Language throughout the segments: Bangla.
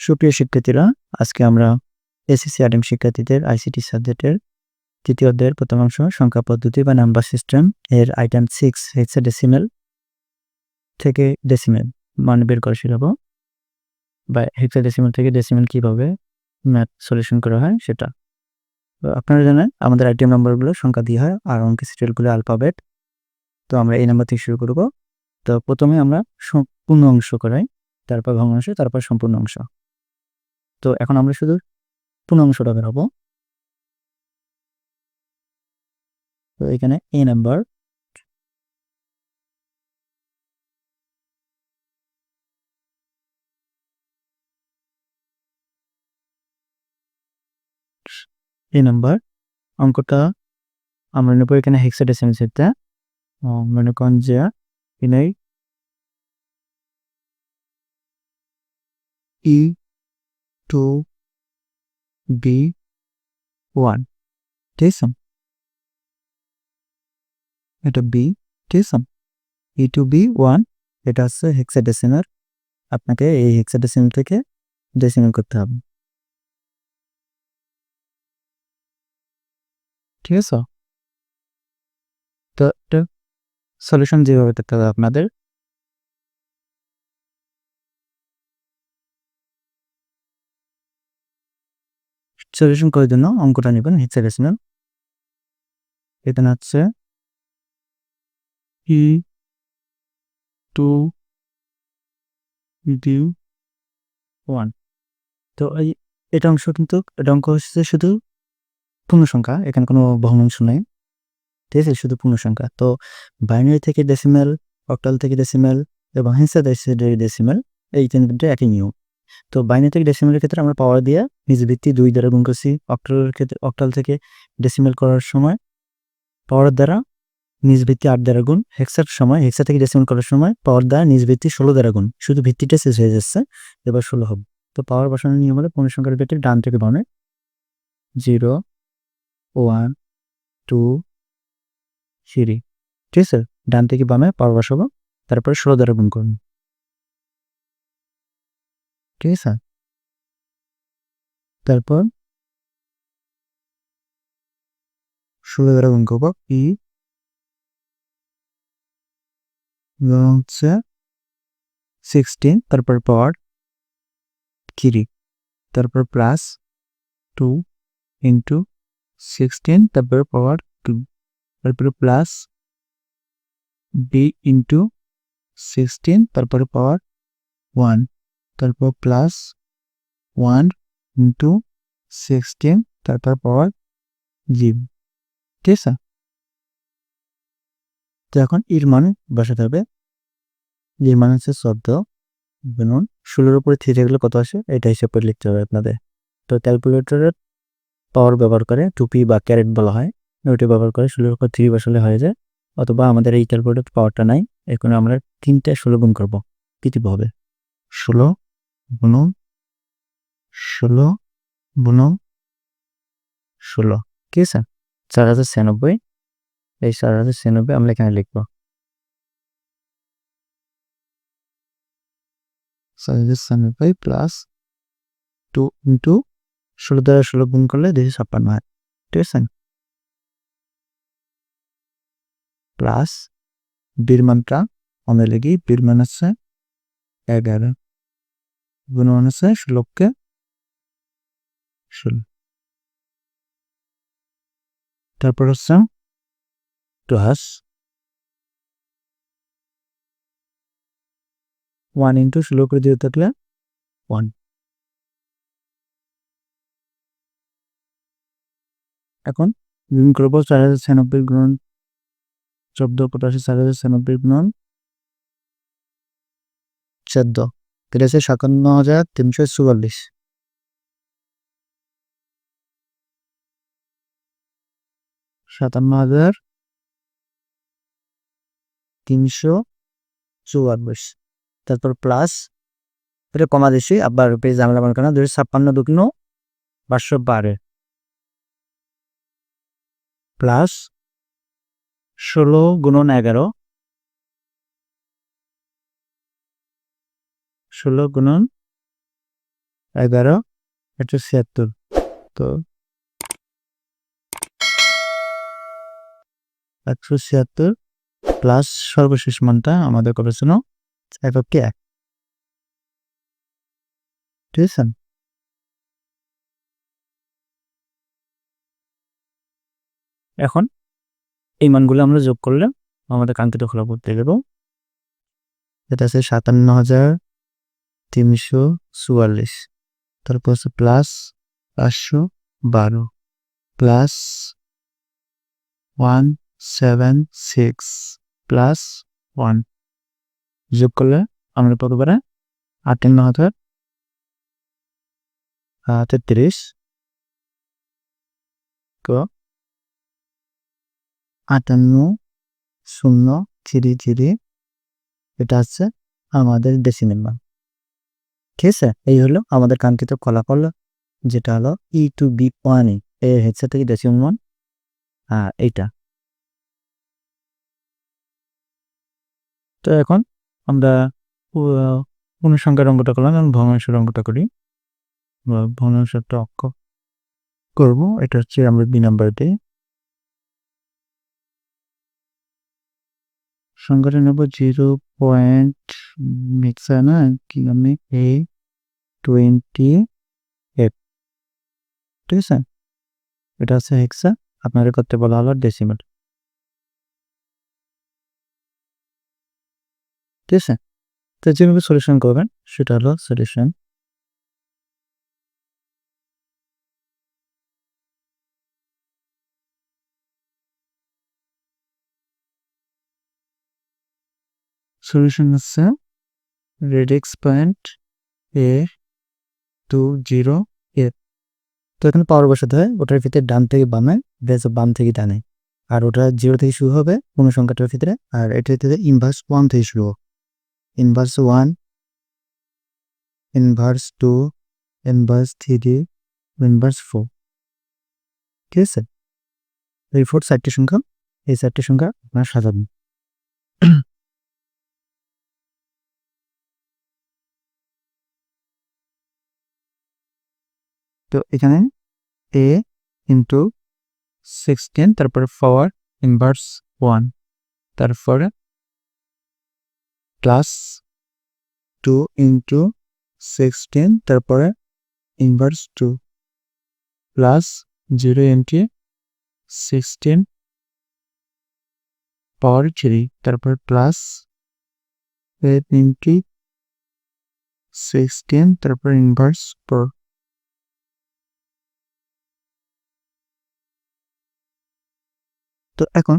সুপ্রিয় শিক্ষার্থীরা, আজকে আমরা এসএসসি আডেম শিক্ষার্থীদের আইসিটি সাবজেক্টের তৃতীয় অধ্যায়ের প্রথমাংশ সংখ্যা পদ্ধতি বা নাম্বার সিস্টেম এর আইটেম সিক্স হেক্সা ডেসিমেল থেকে ডেসিমেল মান বের করে শিখাবো। বা হেক্সা ডেসিমেল থেকে ডেসিমেল কীভাবে ম্যাথ সলিউশন করা হয় সেটা। আপনারা জানেন, আমাদের আইটেম নাম্বারগুলো সংখ্যা দিয়ে হয়, আর অঙ্ক সিরিয়ালগুলো আলফাবেট তো আমরা এই নাম্বার থেকে শুরু করব। তো প্রথমে আমরা সম্পূর্ণ অংশ করাই, তারপর ভগ্নাংশ, তারপর সম্পূর্ণ অংশ। তো এখন আমরা শুধু পূর্ণ অংশটা বেরোবো। তো এখানে এ নাম্বার এই নাম্বার অঙ্কটা আমরা নেব এখানে হেক্সাডেসিমাল সেটটা মনে করেন যে এখানে ই টু বি ওয়ান আছে এটা বি আছে ই টু বি ওয়ান এটা হচ্ছে হেক্সাডেসিমাল আপনাকে এই হেক্সাডেসিমাল থেকে ডেসিমাল করতে হবে। ঠিক আছে? তো সলিউশন যেভাবে দেখতে হবে আপনাদের সলিউশন করার জন্য অঙ্কটা নেবেন হেক্সাডেসিমাল এখানে হচ্ছে ই টু ডি ওয়ান তো এই, এটা অংশ কিন্তু, এটা অঙ্ক হচ্ছে শুধু পূর্ণ সংখ্যা এখানে কোনো ভগ্নাংশ নেই। ঠিক আছে, শুধু পূর্ণ সংখ্যা তো বাইনারি থেকে ডেসিমেল অক্টাল থেকে ডেসিমেল এবং হিংসা ডেসিমেল এই তিনটে একই নিয়ম। তো বাইনারি থেকে ডেসিমেলের ক্ষেত্রে আমরা পাওয়ার দিয়ে নিজ ভিত্তি দুই দ্বারা গুণ করছি অক্টালের ক্ষেত্রে অক্টাল থেকে ডেসিমেল করার সময় পাওয়ার দ্বারা নিজ ভিত্তি আট দ্বারা গুণ হেক্সার সময় হেক্সা থেকে ডেসিমেল করার সময় পাওয়ার দ্বারা নিজ ভিত্তি ষোলো দ্বারা গুণ। শুধু ভিত্তিটা শেষ হয়ে যাচ্ছে, এবার ষোলো হবে। তো পাওয়ার বসানোর নিয়ম হলে পূর্ণ সংখ্যার ক্ষেত্রে ডান থেকে বামে জিরো ওয়ান টু থ্রি ঠিক আছে? ডান থেকে বামে পাওয়ার বসাবো, তারপরে ষোলো দ্বারা গুণ করুন ঠিক আছে তারপর ষোলো দ্বারা গুণ করব ই হচ্ছে সিক্সটিন তারপর পাওয়ার থ্রি তারপর প্লাস টু ইন্টু সিক্সটিন তারপর পাওয়ার টু তারপরে প্লাস বি ইন্টু সিক্সটিন তারপরে পাওয়ার ওয়ান তারপর প্লাস ওয়ান ইন্টু সিক্সটিন তারপর পাওয়ার জি ঠিক আছে? তো এখন ইর মান বসাতে হবে। ইর মান হচ্ছে চোদ্দ গুণন ষোলোর উপরে থ্রি থাকলে কত আসে? এটা হিসাব করে লিখতে হবে আপনাদের। তো ক্যালকুলেটরের পাওয়ার ব্যবহার করে টুপি বা ক্যারেট বলা হয়। ওইটা ব্যবহার করে ষোলোর উপর থ্রি বসালে হয়ে যায়। অথবা আমাদের এই ক্যালকুলেটর পাওয়ারটা নাই। এখন আমরা তিনটে ষোলো গুণ করব। কৃতিব হবে? ষোলো গুণন ষোলো গুণন ষোলো ঠিক আছে চার হাজার ছিয়ানব্বই এই চার হাজার ছিয়ানব্বই আমরা এখানে লিখব চার হাজার ছিয়ানব্বই প্লাস টু ইন্টু ষোলো দ্বারা ষোলো গুণ করলে দুশো ছাপ্পান্ন হয় ঠিক আছে প্লাস বীর মানটা লেগে বীর মান আছে এগারো গুণ মান আছে ষোলোকে ষোলো তারপর হচ্ছে প্লাস ওয়ান ইন্টু ষোলো করে দিয়ে থাকলে ওয়ান। এখন গুণ করব চার হাজার ছিয়ানব্বই গুণ চোদ্দ, পঁচাশি, চার হাজার ছিয়ানব্বই গুণ চোদ্দ। কেটেছে সাতান্ন হাজার তিনশো চুয়াল্লিশ। সাতান্ন হাজার তিনশো চুয়াল্লিশ। তারপর প্লাস এটা কমা দিছি, আবার পেজ জামেলা মনে করেন দুশো ছাপ্পান্ন দুগ্ন পাঁচশো বারো। প্লাস ষোলো গুণন এগারো ষোলো গুণন এগারো একশো ছিয়াত্তর। তো একশো ছিয়াত্তর প্লাস সর্বশেষ মানটা আমাদের করেছিল এককে এক। ঠিক আছে? এখন এই মানগুলো আমরা যোগ করলে আমাদের কাঙ্ক্ষিত ফলাফল পেয়ে যাব। এটা আছে সাতান্ন হাজার তিনশো চুয়াল্লিশ। তারপর হচ্ছে প্লাস পাঁচশো বারো। Plus one seven six plus one যোগ করলে আমরা কত? পারে আটান্ন হাজার তেত্রিশ। আটান্ন শূন্য থ্রি থ্রি এটা হচ্ছে আমাদের ডেসিমেল মান ঠিক আছে এই হলো আমাদের কাঙ্ক্ষিত ফলাফল, যেটা হলো ই টু বি ওয়ানের হচ্ছে থেকে ডেসিমেল মান আর এইটা। তো এখন আমরা পূর্ণসংখ্যার অঙ্কটা করলাম, এবং ভগ্নাংশের অঙ্কটা করি। ভগ্নাংশটা অক্ষ করব। এটা হচ্ছে আমরা বি নাম্বার দিই সংখ্যাটা নেব জিরো পয়েন্ট মিক্সার না, কি আমি এ টোয়েন্টি এফ ঠিক আছে? এটা হচ্ছে হেক্সা আপনাদের করতে বলা হলো ডেসিমেল ঠিক আছে? তো যেভাবে সলিউশন করবেন, সেটা হলো সলিউশন সলিউশন হচ্ছে radix point A two zero A তো এখানে পাওয়ার বসাতে হয়, ওটার ভিতরে ডান থেকে বামে বেস বাম থেকে ডানে। আর ওটা জিরো থেকে শুরু হবে কোনো সংখ্যাটার ভিতরে, আর এটার ভিতরে ইনভার্স ওয়ান থেকে শুরু। হবে inverse one inverse two inverse three inverse four ঠিক আছে? এই ফোর চারটি সংখ্যা, এই চারটি সংখ্যা আপনার সাজাবেন। তো এখানে এ ইন্টু সিক্সটিন তারপরে পাওয়ার ইনভার্স ওয়ান তারপরে প্লাস টু ইন্টু সিক্সটিন তারপরে inverse two plus zero into sixteen power three তারপর প্লাস এইট ইন্টু সিক্সটিন তারপর ইনভার্স ফোর তো এখন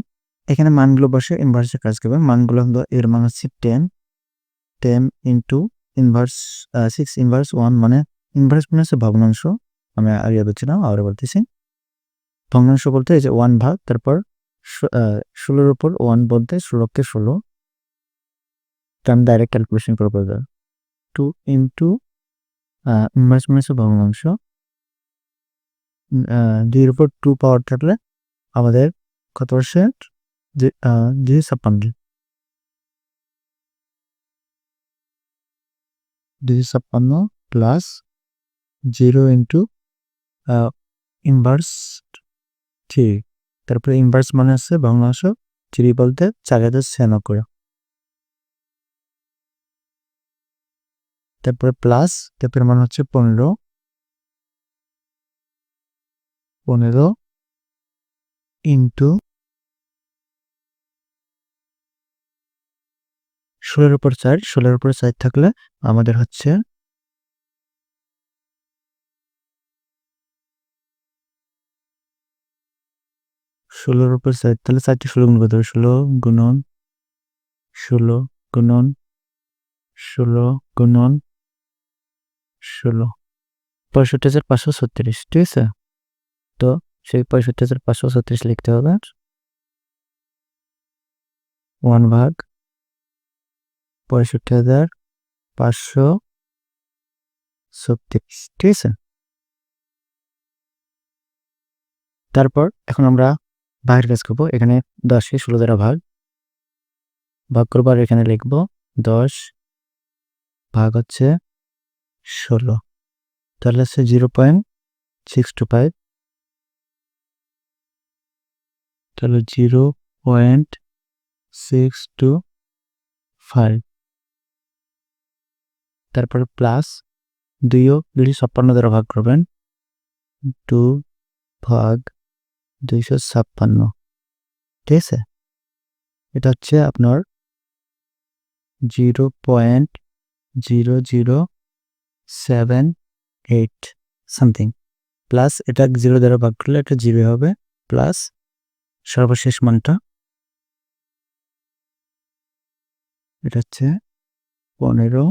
এখানে মানগুলো বসে ইনভার্সের কাজ করবে। মানগুলো হলো এর মান হচ্ছে ten ten into inverse six inverse one মানে ইনভার্স মানে হচ্ছে ভগ্নাংশ। আমি আগে বলছিলাম আবার বলতেছি। ভগ্নাংশ বলতে এই যে ওয়ান ভাগ, তারপর ষোলোর উপর ওয়ান বলতে ষোলোকে ষোলো। তো আমি ডাইরেক্ট ক্যালকুলেশন করব টু ইন্টু ইনভার্স মানে হচ্ছে ভগ্নাংশ। দুইয়ের উপর টু পাওয়ার থাকলে আমাদের কত পার্সেন্ট দুই ছাপ্পান্ন। দুই ছাপ্পান্ন plus zero into inverse three তারপরে ইনভার্স মানে আছে ভগ্নাংশ থ্রি বলতে চার হাজার ছিয়ানব্বই তারপরে প্লাস তারপরে মানে হচ্ছে পনেরো। পনেরো ইন্টু ষোলোর উপর চার, ষোলোর উপর চার থাকলে আমাদের হচ্ছে ষোলোর উপর চার, তাহলে চারটি ষোলো গুণ করতে হবে? ষোলো গুণন ষোলো গুণন ষোলো গুণন, ষোলো। পঁয়ষট্টি হাজার পাঁচশো ছত্রিশ, ঠিক আছে? তো সেই পঁয়ষট্টি হাজার পাঁচশো ছত্রিশ লিখতে হবে। ওয়ান ভাগ পঁয়ষট্টি হাজার পাঁচশো ছত্রিশ, ঠিক আছে? তারপর এখন আমরা ভাগের কাজ করব। এখানে দশে ষোলো দ্বারা ভাগ ভাগ করবার এখানে লিখব দশ ভাগ হচ্ছে ষোলো। তাহলে হচ্ছে zero point six two five. তাহলে zero point six two five. তারপরে প্লাস দুইও দুইশো ছাপ্পান্ন দ্বারা ভাগ করবেন। টু ভাগ দুইশো ছাপ্পান্ন। ঠিক আছে? এটা হচ্ছে আপনার zero point zero zero seven eight something plus এটা জিরো দ্বারা ভাগ করলে এটা জিরো হবে। প্লাস সর্বশেষ মানটা এটা হচ্ছে পনেরো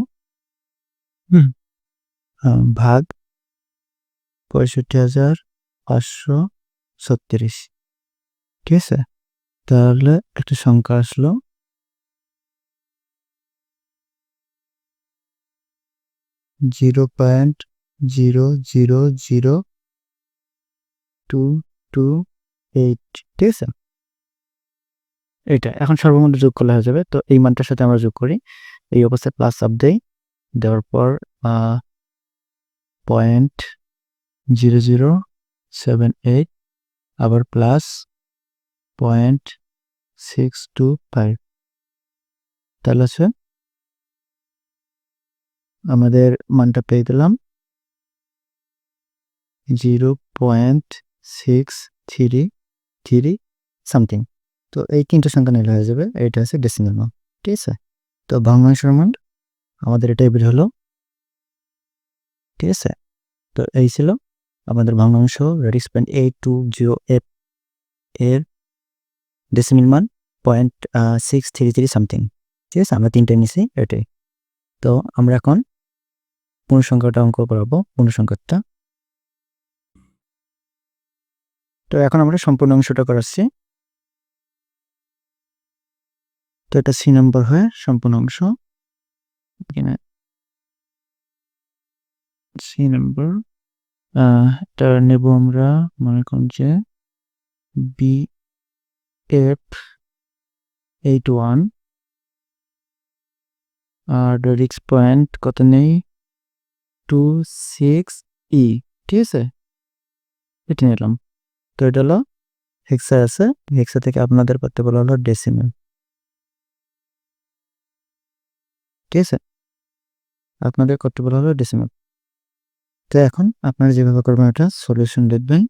ভাগ পঁয়ষট্টি হাজার পাঁচশো ছত্রিশ। ঠিক আছে? তাহলে একটা সংখ্যা আসলো। Zero point zero zero zero two two eight. ঠিক আছে? এটা এখন সর্বমোট যোগ করলে হয়ে যাবে। তো এই মানটার সাথে আমরা যোগ করি। এই অবস্থায় প্লাস আপ দেই। দেওয়ার পর point zero zero seven eight আবার plus point six two five তাহলে হচ্ছে আমাদের মানটা পেয়ে দিলাম zero point six three three something তো এই তিনটা সংখ্যা নিলে হয়ে যাবে এইটা হচ্ছে ডেসিমাল মান ঠিক আছে? তো ভগ্নাংশের মান আমাদের এটাই বের হলো। ঠিক আছে? তো এই ছিল আমাদের ভগ্নাংশ radix point eight two zero F এর ডেসিমিল মান point six three three something ঠিক আছে? আমরা তিনটে নিছি এটাই। তো আমরা এখন পূর্ণসংখ্যাটা অঙ্ক করাবো, পূর্ণসংখ্যাটা। তো এখন আমরা সম্পূর্ণ অংশটা করাচ্ছি। তো এটা সি নম্বর হয়ে সম্পূর্ণ অংশ। সি নম্বর এটা নেব আমরা, মনে করুন যে বি এফ এইট ওয়ান আর রিক্স পয়েন্ট কত নেই? টু সিক্স ই ঠিক আছে? এটা নিলাম। তো এটা হলো হেক্সা আছে হেক্সা থেকে আপনাদের করতে বলা হলো ডেসিমেল ঠিক আছে? আপনাদের করতে বলা হলো ডেসিমেল তো এখন আপনারা যেভাবে করবেন এটা সলিউশন লিখবেন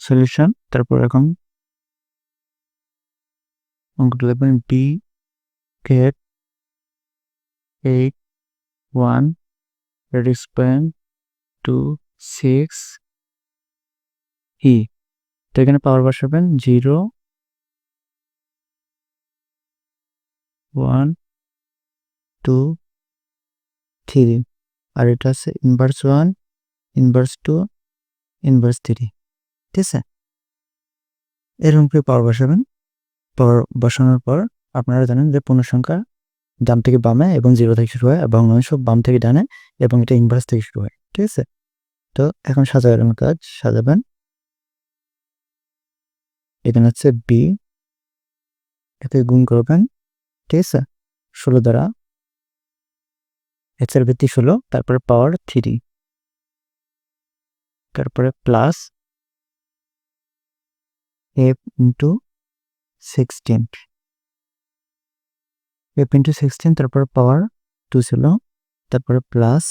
সলিউশন তারপর এখন অঙ্কটা লিখবেন B get eight one radix point two six E তো এখানে পাওয়ার বসাবেন জিরো, ওয়ান, টু, থ্রি। আর এটা আছে inverse one inverse two inverse three ঠিক আছে? এরকম করে পাওয়ার বসাবেন পাওয়ার বসানোর পর আপনারা জানেন যে পূর্ণ সংখ্যা ডান থেকে বামে এবং জিরো থেকে শুরু হয় এবং অংশ বাম থেকে ডানে এবং এটা ইনভার্স থেকে শুরু হয়। ঠিক আছে? তো এখন সাজাবেন কাজ, সাজাবেন। এখানে হচ্ছে বি এতে গুণ করবেন, ঠিক আছে? ষোলো দ্বারা এক্সের ভিত্তি ষোলো, তারপরে পাওয়ার থ্রি তারপরে plus F into sixteen F into sixteen তারপরে পাওয়ার টু ছিল, তারপরে প্লাস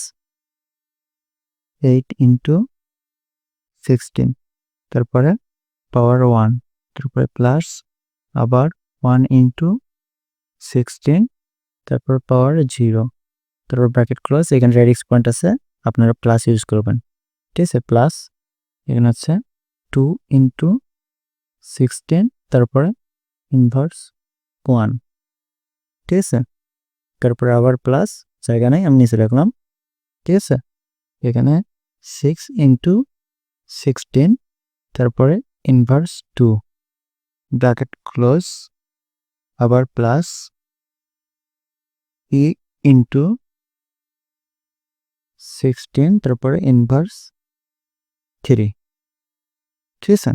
এইট ইন্টু সিক্সটিন তারপরে পাওয়ার ওয়ান তারপরে প্লাস আবার ওয়ান ইন্টু সিক্সটিন তারপর পাওয়ার জিরো তারপর ব্র্যাকেট ক্লোজ এখানে রেডিক্স পয়েন্ট আছে, আপনারা প্লাস ইউজ করবেন। ঠিক আছে প্লাস এখানে হচ্ছে টু ইন্টু সিক্সটিন তারপরে ইনভার্স ওয়ান ঠিক আছে, তারপরে আবার প্লাস জায়গা নেই, আমি নিচে রাখলাম। ঠিক আছে, এখানে সিক্স ইন্টু সিক্সটিন তারপরে ইনভার্স টু ব্র্যাকেট ক্লোজ আবার প্লাস ই ইন্টু সিক্সটিন তারপরে ইনভার্স থ্রি ঠিক আছে?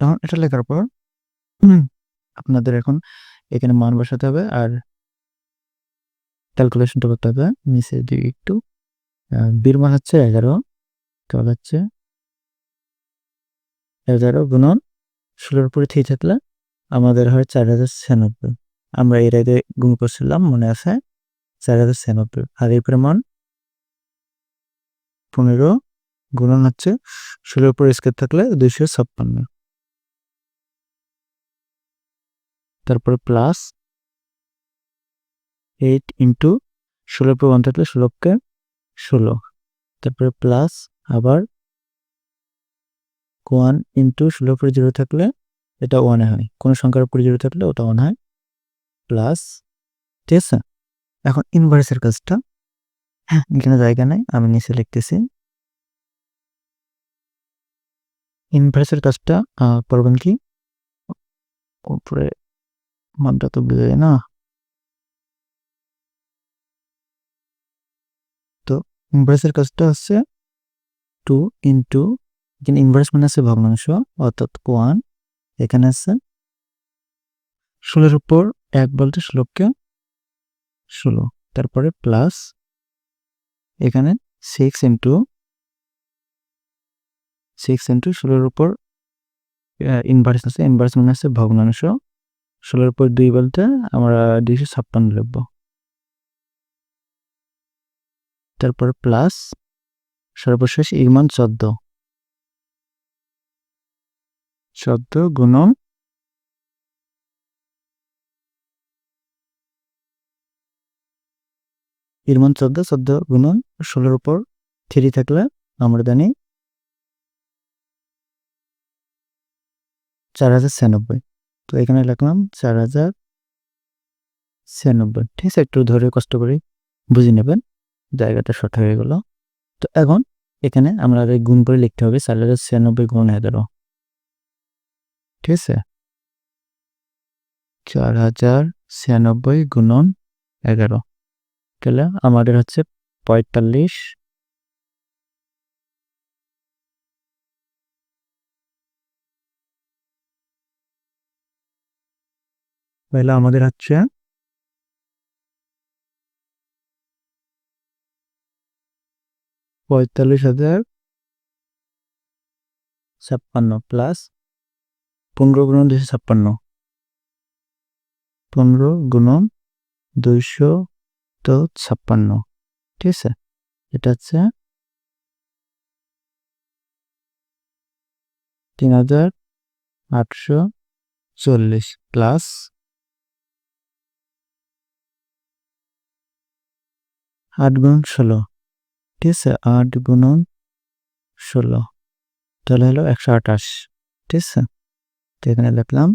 তখন এটা লেখার পর আপনাদের এখন এখানে মান বসাতে হবে আর ক্যালকুলেশনটা করতে হবে। নিচে দিকে একটু বির মান হচ্ছে এগারো, তাহলে হচ্ছে এগারো গুণন ষোলোর উপরে থ্রি থাকলে আমাদের হয় চার হাজার ছিয়ানব্বই। আমরা এর আগে গুণ করছিলাম, মনে আছে? চার হাজার ছিয়ানব্বই। আর এই পরিমাণ পনেরো গুণন হচ্ছে ষোলোর উপর স্কেল থাকলে দুইশো ছাপ্পান্ন। তারপরে প্লাস এইট ইন্টু ষোলোর উপর ওয়ান থাকলে ষোলোকে ষোলো। তারপরে প্লাস আবার ওয়ান ইন্টু ষোলোর উপরে জিরো থাকলে এটা ওয়ানে হয়। কোনো সংখ্যার উপরে জিরো থাকলে ওটা ওয়ান হয়। প্লাস ঠিক আছে? এখন ইনভার্সের কাজটা। হ্যাঁ এখানে জায়গা নেই, আমি নিচে লিখতেছি। ইনভার্সের কাজটা করবেন কি? উপরে মানটা তো বুঝে যায় না। তো ইনভার্সের কাজটা হচ্ছে টু ইন্টু এখানে ইনভার্স মানে আছে ভগ্নাংশ, অর্থাৎ ওয়ান এখানে আছে ষোলোর উপর এক বলতে ষোলোকে ষোলো, তারপরে প্লাস এখানে সিক্স ইন্টু সিক্স ইন্টু ষোলোর উপর ইনভার্স আছে ইনভার্স মানে আছে ভগ্নাংশ, ষোলোর উপর দুই বলতে আমরা দুইশো ছাপ্পান্ন লিখব। তারপর প্লাস সর্বশেষ ইমান মান চোদ্দ। চোদ্দ গুণন এর মান চোদ্দ চোদ্দ গুণন ষোলোর উপর থ্রি থাকলে আমরা জানি চার হাজার ছিয়ানব্বই। তো এখানে লিখলাম চার হাজার ছিয়ানব্বই। ঠিক আছে, একটু ধরে কষ্ট করে বুঝে নেবেন, জায়গাটা শর্ট হয়ে গেল। তো এখন এখানে আমরা গুণ করে লিখতে হবে, চার হাজার ছিয়ানব্বই গুণ এগারো। ঠিক আছে? চার হাজার ছিয়ানব্বই গুণন এগারো। তাহলে আমাদের হচ্ছে পঁয়তাল্লিশ। তাহলে আমাদের হচ্ছে পঁয়তাল্লিশ হাজার ছাপ্পান্ন প্লাস পনেরো গুণন দুইশো ছাপ্পান্ন। পনেরো গুণন দুইশো তো ছাপ্পান্ন। ঠিক আছে? এটা হচ্ছে তিন হাজার আটশো চল্লিশ প্লাস আট গুণ ষোলো। ঠিক আছে? আট গুণন ষোলো। তাহলে হলো একশো আঠাশ। ঠিক আছে? এখানে লিখলাম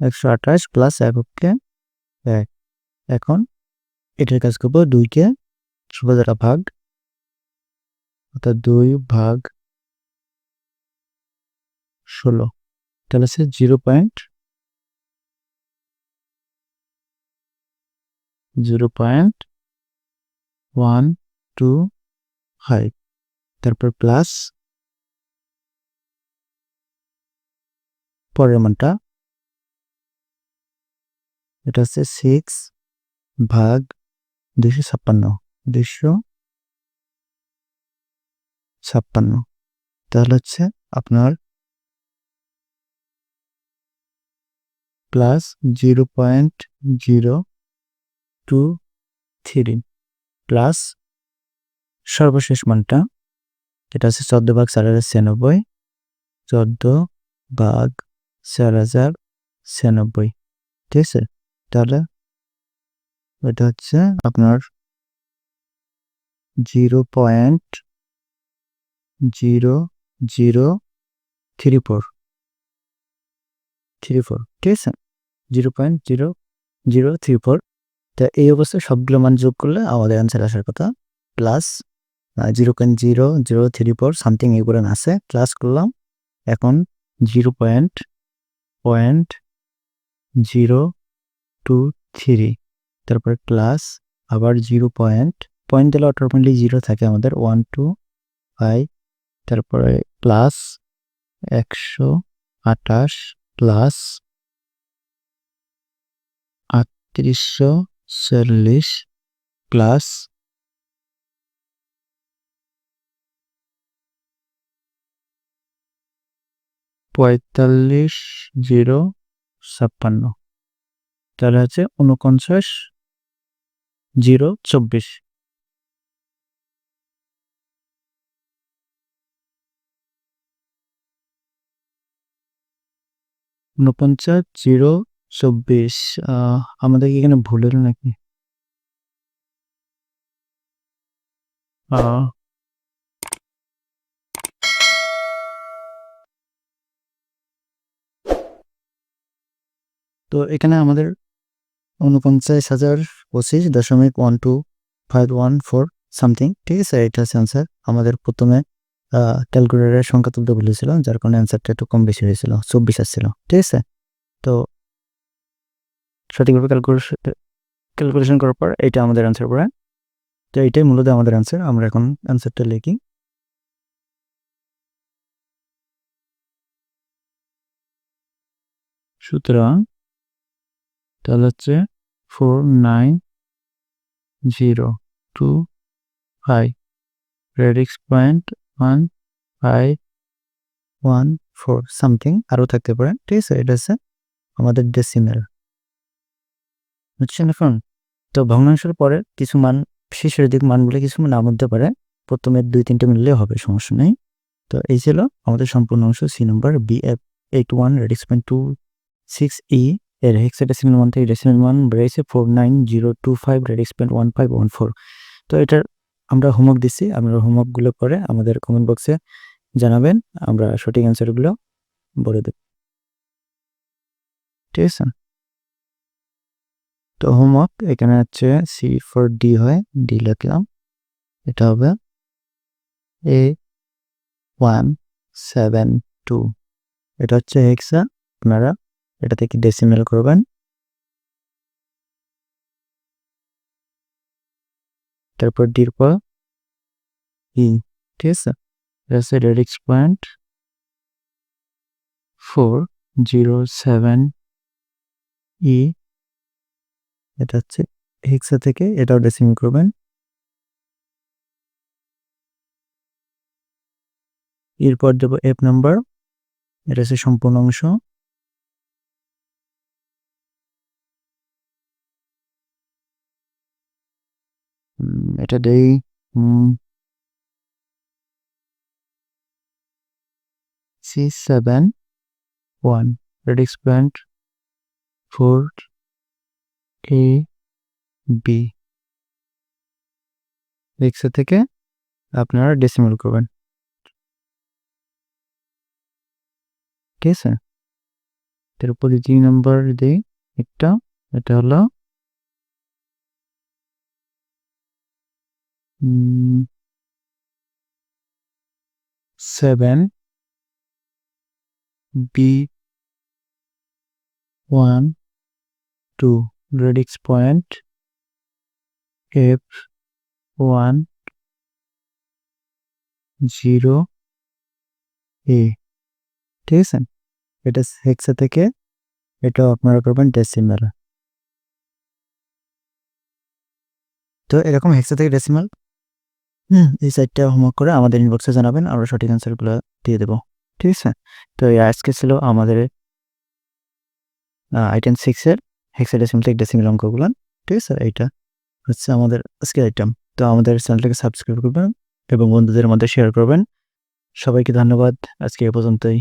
একশো আঠাশ প্লাস এককে এক। এখন এটার কাজ করব দুইকে দ্বারা ভাগ, অর্থাৎ দুই ভাগ ষোলো। তাহলে সে zero point zero point one two five. তারপর প্লাস পরের মানটা। এটা হচ্ছে সিক্স ভাগ দুইশো ছাপ্পান্ন দুইশো ছাপ্পান্ন। তাহলে হচ্ছে আপনার plus zero point zero two three plus সর্বশেষ মানটা, এটা হচ্ছে চোদ্দ ভাগ চার হাজার ছিয়ানব্বই, চোদ্দ ভাগ চার হাজার ছিয়ানব্বই। ঠিক আছে? তাহলে এটা হচ্ছে আপনার zero point zero zero three four. Three four, ঠিক আছে? Zero point zero zero three four. তা এই অবস্থায় সবগুলো মান যোগ করলে আমাদের অ্যান্সার আসার কথা। Plus zero point zero zero three four something এগুলো আছে। প্লাস করলাম। এখন zero point point zero two three. তারপরে প্লাস আবার জিরো পয়েন্ট। পয়েন্ট দিলে অটোমেটিক জিরো থাকে আমাদের। One, two, five. তারপরে প্লাস একশো আঠাশ। প্লাস আটত্রিশশো চল্লিশ প্লাস পঁয়তাল্লিশ জিরো ছাপ্পান্ন। তাহলে হচ্ছে উনপঞ্চাশ জিরো চব্বিশ। উনপঞ্চাশ জিরো চব্বিশ আমাদের কি এখানে ভুল হলো নাকি? তো এখানে আমাদের উনপঞ্চাশ হাজার পঁচিশ দশমিক one two five one four something ঠিক আছে? এটা হচ্ছে অ্যান্সার আমাদের প্রথমে ক্যালকুলেটারের সংখ্যা তুলতে বলেছিল, যার কারণে অ্যান্সারটা একটু কম বেশি হয়েছিল, চব্বিশ আসছিল, ঠিক আছে? তো সঠিকভাবে ক্যালকুলেশন ক্যালকুলেশন করার পর এটা আমাদের অ্যান্সার পড়ে। তো এইটাই মূলত আমাদের অ্যান্সার আমরা এখন অ্যান্সারটা লিখি। সুতরাং তাহলে হচ্ছে four nine zero two five radix point one five one four something আরও থাকতে পারে, ঠিক আছে? এটা হচ্ছে আমাদের ডেসিমেল বুঝছেন এখন? তো ভগ্নাংশের পরে কিছু মান শেষের দিক মানগুলো কিছু নাম হতে পারে, প্রথমে দুই তিনটে মিললেও হবে, সমস্যা নেই। তো এই ছিল আমাদের সম্পূর্ণ অংশ C number B F eight one radix point two six E এর হেক্সাডেসিমাল মান থেকে ডেসিমাল মান বেড়েছে four nine zero two five radix point one five one four তো এটার আমরা হোমওয়ার্ক দিচ্ছি, আপনারা হোমওয়ার্কগুলো পরে আমাদের কমেন্ট বক্সে জানাবেন, আমরা সঠিক অ্যান্সারগুলো বলে দেব। ঠিক আছে? তো হোমওয়ার্ক এখানে হচ্ছে সি ফর ডি হয় ডি লিখলাম, এটা হবে এ ওয়ান সেভেন টু এটা হচ্ছে হেক্সা আপনারা এটা থেকে ডেসিমেল করবেন। তারপর ডির ই ঠিক আছে? হচ্ছে radix point four zero seven E এটা হচ্ছে হেক্সা থেকে এটাও ডেসিমেল করবেন। এরপর দেবো এফ নাম্বার এটা হচ্ছে সম্পূর্ণ অংশ। এটা দেই C seven one radix point four A B hexa থেকে আপনারা ডেসিমেল করবেন। ঠিক আছে? তারপরে দুই নম্বর দিই একটা এটা হলো seven B one two radix point F one zero A ঠিক আছে? এটা হেক্সা থেকে এটাও আপনারা করবেন ডেসিমাল তো এরকম হেক্সা থেকে ডেসিমাল হুম এই সাইডটা হোমওয়ার্ক করে আমাদের ইনবক্সে জানাবেন, আমরা সঠিক অ্যান্সারগুলো দিয়ে দেবো। ঠিক আছে? তো এই আজকে ছিল আমাদের আইটেম সিক্সের হেক্সা ডেসিমিল অঙ্কগুলো। ঠিক আছে? এইটা হচ্ছে আমাদের আজকের আইটেম তো আমাদের চ্যানেলটাকে সাবস্ক্রাইব করবেন এবং বন্ধুদের মধ্যে শেয়ার করবেন। সবাইকে ধন্যবাদ। আজকে এ পর্যন্তই।